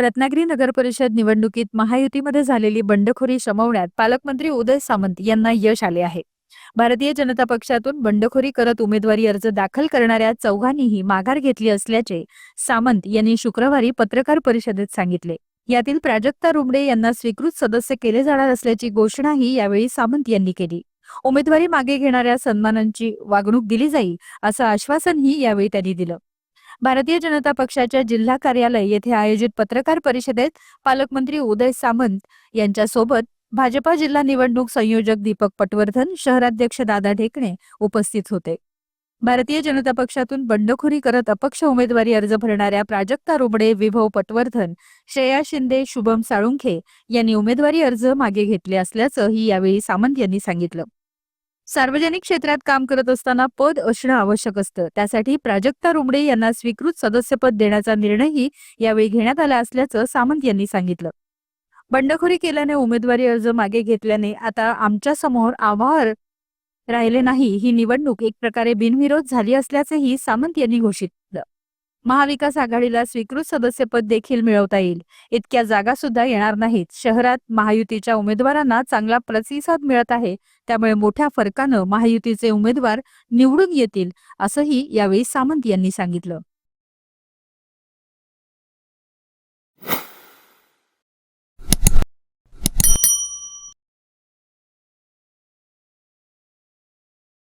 रत्नागिरी नगर परिषद निवडणुकीत महायुतीमध्ये झालेली बंडखोरी शमवण्यात पालकमंत्री उदय सामंत यांना यश आले आहे. भारतीय जनता पक्षातून बंडखोरी करत उमेदवारी अर्ज दाखल करणाऱ्या चौघांनीही माघार घेतली असल्याचे सामंत यांनी शुक्रवारी पत्रकार परिषदेत सांगितले. यातील प्राजक्ता रुमडे यांना स्वीकृत सदस्य केले जाणार असल्याची घोषणाही यावेळी सामंत यांनी केली. उमेदवारी मागे घेणाऱ्या सन्मानांची वागणूक दिली जाईल असं आश्वासनही यावेळी त्यांनी दिलं. भारतीय जनता पक्षाच्या जिल्हा कार्यालय येथे आयोजित पत्रकार परिषदेत पालकमंत्री उदय सामंत यांच्यासोबत भाजपा जिल्हा निवडणूक संयोजक दीपक पटवर्धन शहराध्यक्ष दादा ढेकणे उपस्थित होते. भारतीय जनता पक्षातून बंडखोरी करत अपक्ष उमेदवारी अर्ज भरणाऱ्या प्राजक्ता रुबडे विभव पटवर्धन श्रेया शिंदे शुभम साळुंखे यांनी उमेदवारी अर्ज मागे घेतले असल्याचंही यावेळी सामंत यांनी सांगितलं. सार्वजनिक क्षेत्रात काम करत असताना पद असणं आवश्यक असतं. त्यासाठी प्राजक्ता रुमडे यांना स्वीकृत सदस्यपद देण्याचा निर्णयही यावेळी घेण्यात आला असल्याचं सामंत यांनी सांगितलं. बंडखोरी केल्याने उमेदवारी अर्ज मागे घेतल्याने आता आमच्यासमोर आव्हान राहिले नाही. ही निवडणूक एक प्रकारे बिनविरोध झाली असल्याचेही सामंत यांनी घोषित केलं महाविकास आघाडीला स्वीकृत सदस्यपद देखील मिळवता येईल. इतक्या जागा सुद्धा येणार नाहीत. शहरात महायुतीच्या उमेदवारांना चांगला प्रतिसाद मिळत आहे. त्यामुळे मोठ्या फरकानं महायुतीचे उमेदवार निवडून येतील असंही यावेळी सामंत यांनी सांगितलं.